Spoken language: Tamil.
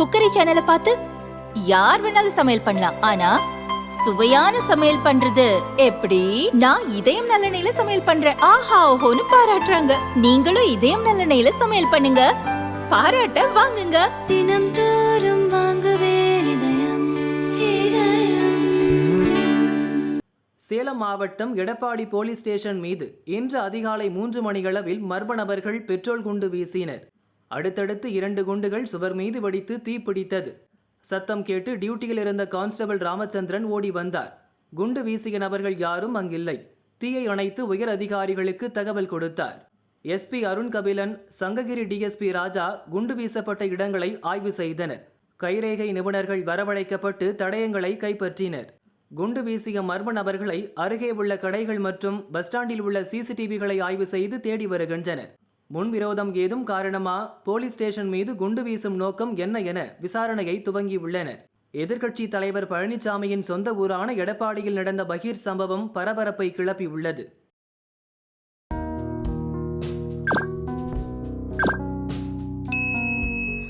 குக்கரி சேனலை பார்த்து யார் வேணாலும் சமையல் பண்ணலாம். ஆனா சுவையான சமையல் பண்றது எப்படி? நான் இதயம் நல்லெண்ணெயில சமையல் பண்றேன். ஆஹா ஓஹோன்னு பாராட்டுறாங்க. நீங்களும் இதயம் நல்லெண்ணெயில சமையல் பண்ணுங்க. பாராட்ட வாங்குங்க. தினம் தோறும் வாங்குவே இதயம் இதயம். சேலம் மாவட்டம் எடப்பாடி போலீஸ் ஸ்டேஷன் மீது இன்று அதிகாலை மூன்று மணியளவில் மர்ம நபர்கள் பெட்ரோல் குண்டு வீசினர். அடுத்தடுத்து இரண்டு குண்டுகள் சுவர் மீது வடித்து தீப்பிடித்தது சத்தம் கேட்டு டியூட்டியில் இருந்த கான்ஸ்டபிள் ராமச்சந்திரன் ஓடி வந்தார். குண்டு வீசிய நபர்கள் யாரும் அங்கில்லை. தீயை அணைத்து உயர் அதிகாரிகளுக்கு தகவல் கொடுத்தார். எஸ்பி அருண் கபிலன் சங்ககிரி டிஎஸ்பி ராஜா குண்டு வீசப்பட்ட இடங்களை ஆய்வு செய்தனர். கைரேகை நிபுணர்கள் வரவழைக்கப்பட்டு தடயங்களை கைப்பற்றினர். குண்டு வீசிய மர்ம நபர்களை அருகே உள்ள கடைகள் மற்றும் பஸ் ஸ்டாண்டில் உள்ள சிசிடிவிகளை ஆய்வு செய்து தேடி வருகின்றனர். முன்விரோதம் ஏதும் காரணமா? போலீஸ் ஸ்டேஷன் மீது குண்டு வீசும் நோக்கம் என்ன என விசாரணையை துவங்கியுள்ளனர் எதிர்க்கட்சி தலைவர் பழனிசாமியின் சொந்த ஊரான எடப்பாடியில் நடந்த பகீர் சம்பவம் பரபரப்பை கிளப்பியுள்ளது.